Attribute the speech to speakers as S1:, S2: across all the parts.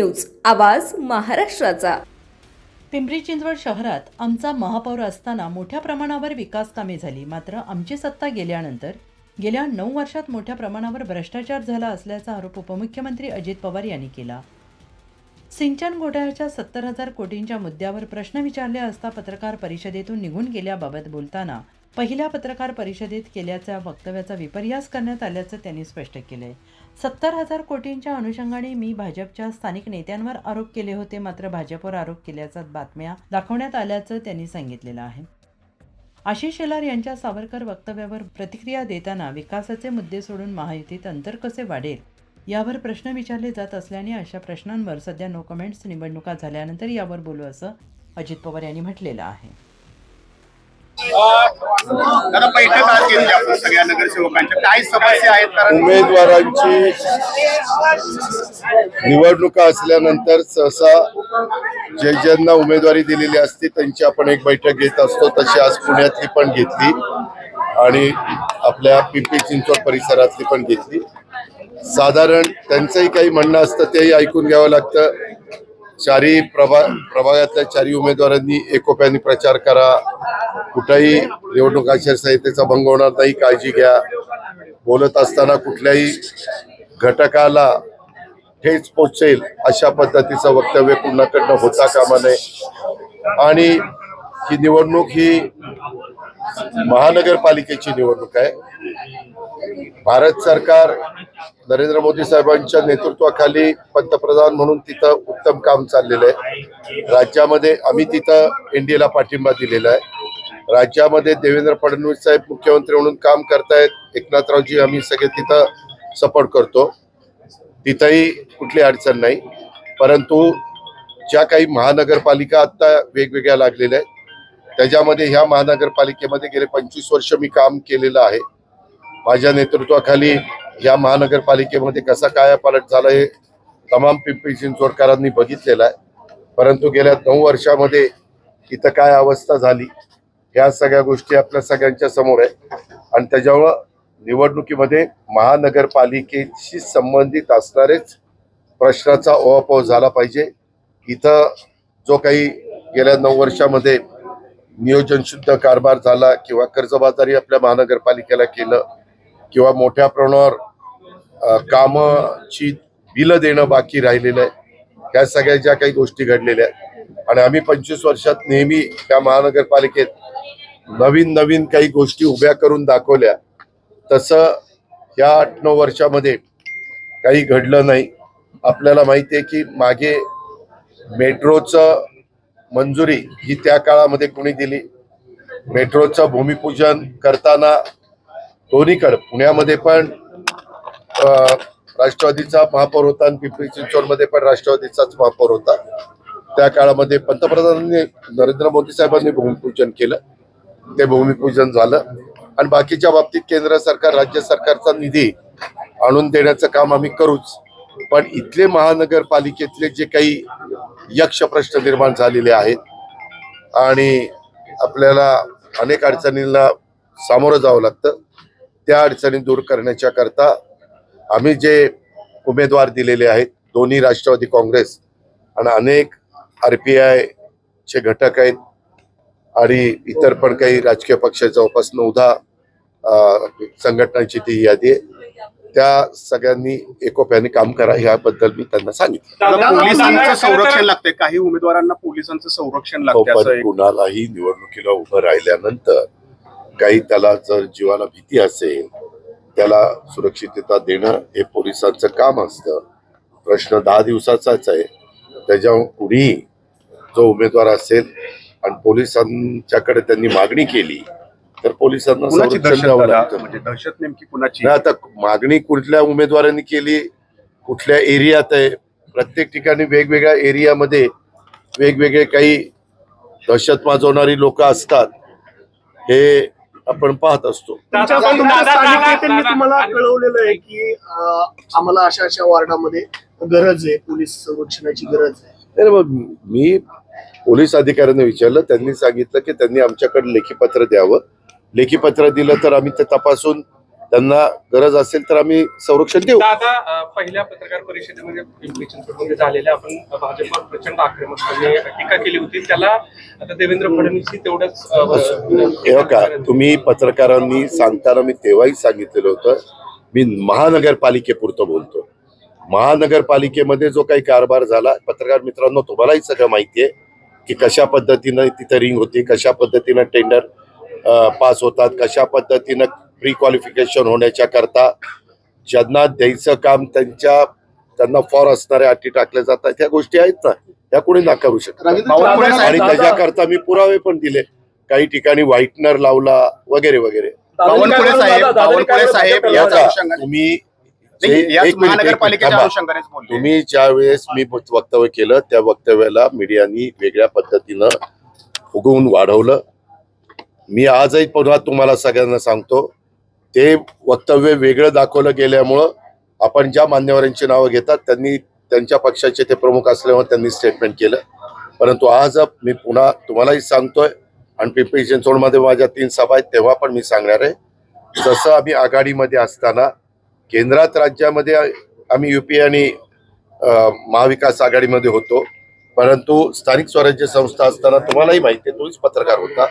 S1: News आवाज महाराष्ट्राचा.
S2: पिंपरी चिंचवड शहरात आमचा महापौर असताना मोठ्या प्रमाणावर विकास कामे झाली. मात्र आमची सत्ता गेल्यानंतर गेल्या नऊ वर्षात मोठ्या प्रमाणावर भ्रष्टाचार झाला असल्याचा आरोप उपमुख्यमंत्री अजित पवार यांनी केला. सिंचन घोटाळ्याच्या सत्तर हजार कोटींच्या मुद्द्यावर प्रश्न विचारले असता पत्रकार परिषदेतून निघून गेल्याबाबत बोलताना पहिल्या पत्रकार परिषदेत केल्याच्या वक्तव्याचा विपर्यास करण्यात आल्याचं त्यांनी स्पष्ट केलं आहे सत्तर हजार कोटींच्या अनुषंगाने मी भाजपच्या स्थानिक नेत्यांवर आरोप केले होते मात्र भाजपवर आरोप केल्याच्या बातम्या दाखवण्यात आल्याचं त्यांनी सांगितलेलं आहे. आशिष शेलार यांच्या सावरकर वक्तव्यावर प्रतिक्रिया देताना विकासाचे मुद्दे सोडून महायुतीत अंतर कसे वाढेल यावर प्रश्न विचारले जात असल्याने अशा प्रश्नांवर सध्या नो कमेंट्स निवडणुका झाल्यानंतर यावर बोलू असं अजित पवार यांनी म्हटलेलं आहे.
S3: दादा बैठक आज घेतली आपण सगळ्या नगरसेवकांच्या. काय समस्या आहेत कारण
S4: उमेदवारांची निवडणुका असल्यानंतर सहसा जे ज्यांना उमेदवारी दिलेली असते त्यांची आपण एक बैठक घेत असतो. तशी आज पुण्यातली पण घेतली आणि आपल्या पिंपरी चिंचवड परिसरातली पण घेतली. साधारण त्यांचंही काही म्हणणं असतं तेही ऐकून घ्यावं लागतं. चारी प्रभा प्रभागातल्या चारी उमेदवारांनी एकोप्याने प्रचार करा. कुठेही निवडणूक आचारसंहितेचा भंग होणार नाही काळजी घ्या. बोलत असताना कुठल्याही घटकाला ठेच पोचेल अशा पद्धतीचं वक्तव्य कुणाकडनं होता कामा नये. आणि ही निवडणूक ही महानगरपालिकेची निवडणूक आहे. भारत सरकार नरेंद्र मोदी साहेबांच्या नेतृत्वाखाली पंतप्रधान म्हणून तिथं उत्तम काम चाललेलं आहे. राज्यामध्ये आम्ही तिथं एनडीएला पाठिंबा दिलेला आहे. राज्यामध्ये देवेंद्र फडणवीस साहेब मुख्यमंत्री म्हणून काम करतायत. एकनाथरावजी आम्ही सगळे तिथं सपोर्ट करतो. तिथंही कुठली अडचण नाही. परंतु ज्या काही महानगरपालिका आता वेगवेगळ्या लागलेल्या आहेत. त्याच्यामध्ये ह्या महानगरपालिकेमध्ये गेले पंचवीस वर्ष मी काम केलेलं आहे. माझ्या नेतृत्वाखाली या महानगरपालिकेमध्ये कसा कायापालट झाला हे तमाम पिंपरी चिंचवडकरांनी बघितलेलं आहे. परंतु गेल्या नऊ वर्षामध्ये इथं काय अवस्था झाली ह्या सगळ्या गोष्टी आपल्या सगळ्यांच्या समोर आहे. आणि त्याच्यामुळं निवडणुकीमध्ये महानगरपालिकेशी संबंधित असणारेच प्रश्नाचा ओहापोह झाला पाहिजे. इथं जो काही गेल्या नऊ वर्षामध्ये नियोजनशुद्ध कारभार झाला किंवा कर्जबाजारी आपल्या महानगरपालिकेला केलं किंवा मोठ्या प्रमाणावर कामाची बिलं देणं बाकी राहिलेलं आहे. या सगळ्या ज्या काही गोष्टी घडलेल्या आहेत. आणि आम्ही पंचवीस वर्षात नेहमी त्या महानगरपालिकेत नवीन नवीन काही गोष्टी उभ्या करून दाखवल्या. तसं या आठ नऊ वर्षामध्ये काही घडलं नाही. आपल्याला माहिती आहे की मागे मेट्रोचं मंजुरी ही त्या काळामध्ये कोणी दिली? मेट्रोचं भूमिपूजन करताना दोन्हीकडं पुण्यामध्ये पण राष्ट्रवादीचा महापौर होता आणि पिंपरी चिंचवडमध्ये पण राष्ट्रवादीचाच महापौर होता. त्या काळामध्ये पंतप्रधानांनी नरेंद्र मोदी साहेबांनी भूमिपूजन केलं. ते भूमिपूजन झालं. आणि बाकीच्या बाबतीत केंद्र सरकार राज्य सरकारचा निधी आणून देण्याचं काम आम्ही करूच. पण इथले महानगरपालिकेतले जे काही यक्ष प्रश्न निर्माण झालेले आहेत आणि आपल्याला अनेक अडचणींना सामोरं जावं लागतं त्या अडचणी दूर करण्याच्या करता आम्ही जे उमेदवार दिलेले आहेत दोन्ही राष्ट्रवादी काँग्रेस आणि अनेक आर पी आयचे घटक आहेत आणि इतर पण काही राजकीय पक्ष जवळपास नवदा अ, संघटनांची ती यादी आहे. त्या सगळ्यांनी एकोप्याने काम करा याबद्दल मी त्यांना सांगितलं.
S3: पोलिसांचं संरक्षण लागतंय. काही उमेदवारांना पोलिसांचं संरक्षण लागतं
S4: कुणालाही निवडणुकीला उभं राहिल्यानंतर काही त्याला जर जीवाला भीती असेल त्याला सुरक्षितता देणं हे पोलिसांचं काम असतं. प्रश्न दहा दिवसाचाच आहे. त्याच्यावर कुणीही जो उमेदवार असेल आणि पोलिसांच्याकडे त्यांनी मागणी केली तर पोलिसांना
S3: दहशत म्हणजे दहशत नेमकी कुणाची?
S4: आता मागणी कुठल्या उमेदवारांनी केली कुठल्या एरियात आहे? प्रत्येक ठिकाणी वेगवेगळ्या एरियामध्ये वेगवेगळे काही दहशत माजवणारी लोक असतात. हे आपण पाहत असतो.
S5: दादा.
S6: तुम्हाला कळवलेलं आहे की आम्हाला अशा अशा वार्डामध्ये गरज आहे पोलीस संरक्षणाची गरज आहे.
S4: मी पोलीस अधिकाऱ्यांना विचारलं त्यांनी सांगितलं की त्यांनी आमच्याकडे लेखीपत्र द्यावं. लेखीपत्र दिलं तर आम्ही ते तपासून त्यांना गरज असेल तर आम्ही संरक्षण देऊ.
S5: दादा अ, पहिल्या पत्रकार परिषदेमध्ये पिंपरी चिंचवडमध्ये झालेल्या आपण भाजपवर प्रचंड आक्रमकपणे टीका केली होती. त्याला आता देवेंद्र फडणवीस तेवढंच अ,
S4: हे बघा तुम्ही पत्रकारांनी सांगताना मी तेव्हाही सांगितलेलं होतं. मी महानगरपालिकेपुरतं बोलतो. महानगरपालिकेमध्ये जो काही कारभार झाला पत्रकार मित्रांनो तुम्हालाही सगळं माहिती आहे की कशा पद्धतीनं तिथं रिंग होती कशा पद्धतीनं टेंडर पास होतात कशा पद्धतीनं प्री क्वालिफिकेशन होण्याच्या करता ज्यांना द्यायचं काम त्यांच्या त्यांना फॉर असणाऱ्या अटी टाकल्या जातात. ह्या गोष्टी आहेत ना. ह्या कोणी नाकारू शकत. नाही.
S3: बावनकुळे
S4: आणि
S3: साहेब
S4: त्याच्याकरता मी पुरावे पण दिले. काही ठिकाणी व्हाईटनर लावला वगैरे वगैरे.
S3: बावनकुळे साहेब बावनकुळे साहेब याच
S4: तुम्ही ज्या वेळेस मी वक्तव्य केलं त्या वक्तव्याला मीडियानी वेगळ्या पद्धतीनं फुगवून वाढवलं. मी आजही पुन्हा तुम्हाला सगळ्यांना सांगतो ते वक्तव्य वेगळं दाखवलं गेल्यामुळं आपण ज्या मान्यवरांची नावं घेतात त्यांनी त्यांच्या पक्षाचे ते प्रमुख असल्यामुळे त्यांनी स्टेटमेंट केलं. परंतु आज मी पुन्हा तुम्हालाही सांगतोय आणि पिंपरी चिंचवडमध्ये माझ्या तीन सभा आहेत तेव्हा पण मी सांगणार आहे. जसं आम्ही आघाडीमध्ये असताना केंद्रात राज्यामध्ये आम्ही युपीए आणि महाविकास आघाडीमध्ये होतो. परंतु स्थानिक स्वराज्य संस्था असताना तुम्हालाही माहिती आहे तोच पत्रकार होता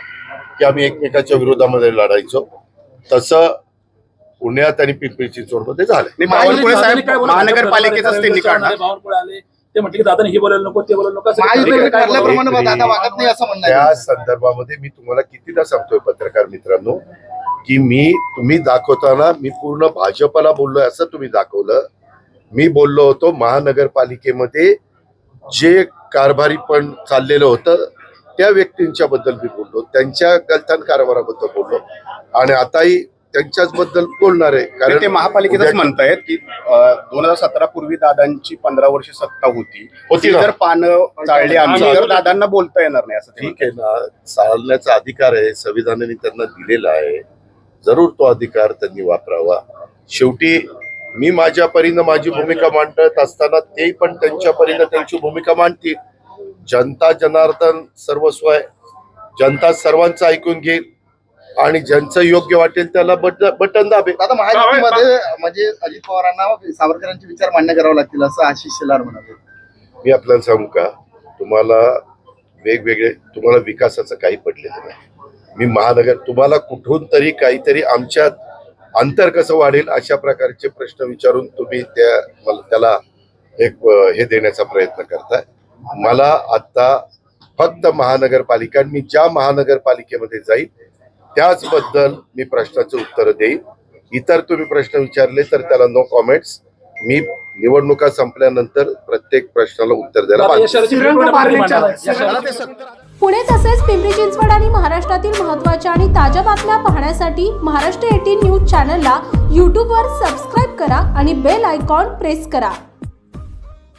S4: की आम्ही एकमेकाच्या विरोधामध्ये लढायचो. तसं पुण्यात आणि पिंपरी चिंचवडमध्ये झालं.
S3: महानगरपालिकेचाच त्यांनी काढला
S7: ते म्हटले की दादा हे बोलायला नको ते बोलायला नको असं.
S4: त्या संदर्भामध्ये मी तुम्हाला कितीदा सांगतोय पत्रकार मित्रांनो की मी तुम्ही दाखवताना मी पूर्ण भाजपला बोललोय असं तुम्ही दाखवलं. मी बोललो होतो महानगरपालिकेमध्ये जे कारभारी पण चाललेलं होतं त्या व्यक्तींच्या बद्दल मी बोललो त्यांच्या गलथान कारभाराबद्दल बोललो. आणि आताही त्यांच्याच बद्दल बोलणार आहे.
S3: ते- ते महापालिकेतच म्हणतायत की दोन हजार सतरा पूर्वी दादांची पंधरा वर्ष सत्ता होती.
S4: होती.
S3: जर पानं चालली आमची तर दादांना बोलता येणार नाही असं
S4: ठीक आहे ना. चालण्याचा अधिकार आहे संविधानाने त्यांना दिलेला आहे. जरूर तो अधिकार त्यांनी वापरावा. शेवटी मी माझ्या परीनं माझी भूमिका मांडत असताना ते पण त्यांच्या परीनं त्यांची भूमिका मांडतील. जनता जनार्दन सर्वस्व आहे. जनता सर्वांचं ऐकून घेईल. आणि ज्यांचं योग्य वाटेल त्याला बट बटन दाबेल
S8: दादा महायुतीमध्ये म्हणजे अजित पवारांना सावरकरांचे विचार मान्य करावे लागतील असं आशिष शेलार म्हणाले.
S4: मी आपल्याला सांगू का? तुम्हाला वेगवेगळे तुम्हाला विकासाचं काही पडलेलं नाही. मी महानगर तुम्हाला कुठून तरी काहीतरी आमच्यात अंतर कसं वाढेल अशा प्रकारचे प्रश्न विचारून तुम्ही त्या मला त्याला एक हे देण्याचा प्रयत्न करताय. मला आता फक्त महानगरपालिका मी ज्या महानगरपालिकेमध्ये जाईल त्याचबद्दल मी प्रश्नाचे उत्तर देईन. इतर तुम्ही प्रश्न विचारले तर त्याला नो कॉमेंट्स मी निवडणुका संपल्यानंतर प्रत्येक प्रश्नाला उत्तर द्यायला
S9: पुणे तसेच पिंपरी चिंचवड आणि महाराष्ट्रातील महत्त्वाच्या आणि ताज्या बातम्या पाहण्यासाठी महाराष्ट्र एटीन न्यूज चॅनलला यूट्यूबवर सबस्क्राईब करा आणि बेल आयकॉन प्रेस करा.